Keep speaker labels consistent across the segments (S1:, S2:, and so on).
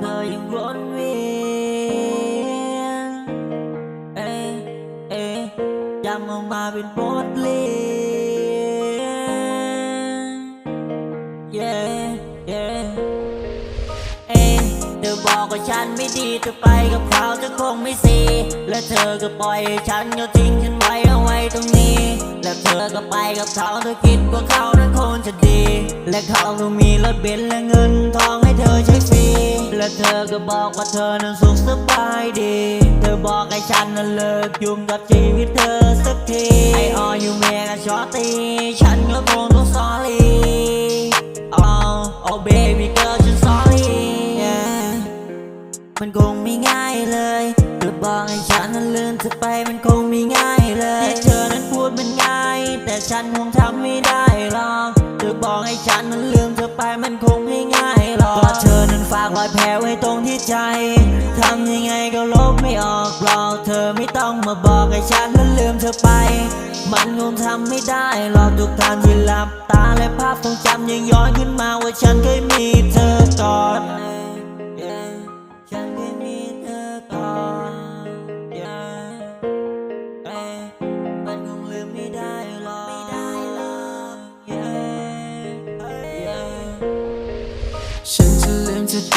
S1: เธอยังวนเวียนเว่าฉันไม่ดีเธอไปกับเขาเธอคงไม่สีและเธอก็ปล่อยให้ฉันก็ทิ้งฉันไว้เอาไว้ตรงนี้ และเธอก็ไปกับเขาเธอคิดว่าเขานั้นคงจะดี และเขาก็มีรถเบนซ์และเงินทองให้เธอใช้ฟรี และเธอก็บอกว่าเธอนั้นสุขสบายดี เธอบอกให้ฉันนั้นเลิกยุ่งกับชีวิตเธอสักทีไอออยู่เมกับชอตตีฉันก็คง มันคงไม่ง่ายเลยเธอบอกให้ฉันนั้นลืมเธอไปมันคงไม่ง่ายเลยที่เธอนั้นพูดมันง่าย แต่ฉันคงทำไม่ได้หรอกเธอบอกให้ฉันนั้นลืมเธอไปมันคงไม่ง่ายหรอกเพราะเธอนั้นฝากรอยแผลไว้ตรงที่ใจทำยังไงก็ลบไม่ออกหรอกเธอไม่ต้องมาบอกให้ฉันนั้นลืมเธอไป มันคงทำไม่ได้หรอกทุกครั้งที่หลับตาและภาพทรงจำยังย้อนขึ้นมาว่าฉันเคยมี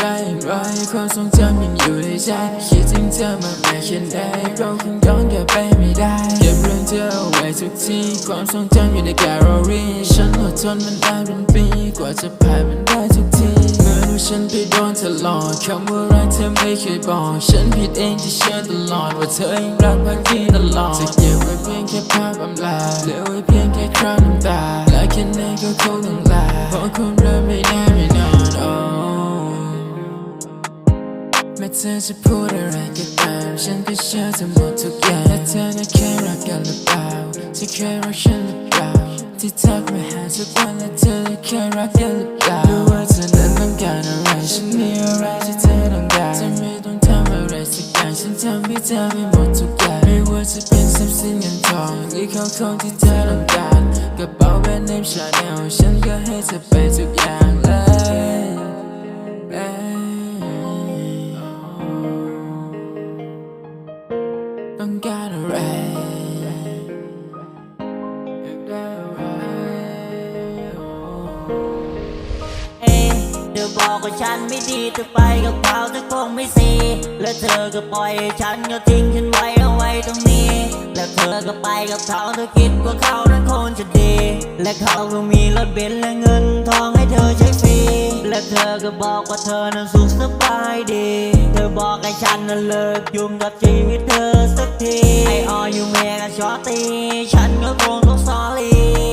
S1: ลืม
S2: เธอได้อยความทรงจำยังอยู่ในใจคิดถึงเธอมากมายแค่ไหนเราคงย้อนกลับไปไม่ได้เก็บเรื่องเธอเอาไว้ทุกทีความทรงจำอยู่ในแกลเลอรี่ฉันอดทนมันได้เป็นปีกว่าจะผ่านมันได้ทุกทีเมื่อรู้ฉันไปโดนเธอหลอกคำว่ารักเธอไม่เคยบอกฉันผิดเองที่เชื่อตลอดว่าเธอยังรักพักดีตลอดจะเก็บไว้เพียงแค่ภาพอำลาเหลือไว้เพียงแค่คราบน้ำตาและแค่ไหนก็คงต้องลาเพราะคน เธอจะพูดอะไรก็ตามฉันก็เชื่อเธอหมดทุกอย่างและเธอนั้นเคยรักกันหรือเปล่าเธอเคยรักฉันหรือเปล่าที่ทักมาหาทุกวันและเธอนั้นเคยรักกันหรือเปล่าหรือว่าเธอนั้นต้องการอะไรฉันมีอะไรที่เธอต้องการเธอไม่ต้องทำอะไรสักอย่างฉันทำให้เธอไปหมดทุกอย่างไม่ว่าจะเป็นทรัพย์สินเงินทองหรือของของที่เธอต้องการกระเป๋าแบรนด์เนมชาแนลฉันก็ให้เธอไปทุกอย่างเลย
S1: เธอบอกว่าฉันไม่ดีเธอไปกับเขาเธอคงไม่สีและเธอก็ปล่อยให้ฉันก็ทิ้งฉันไว้เอาไว้ตรงนี้ และเธอก็ไปกับเขาเธอคิดว่าเขานั้นคงจะดี และเขาก็มีรถเบนซ์และเงินทองให้เธอใช้ฟรีและเธอก็บอกว่าเธอนั้นสุขสบายดี เธอบอกให้ฉันนั้นเลิกยุ่งกับชีวิตเธอสักทีไอออยูเมกับชอตีฉันก็คงต้อง sorry oh oh baby girl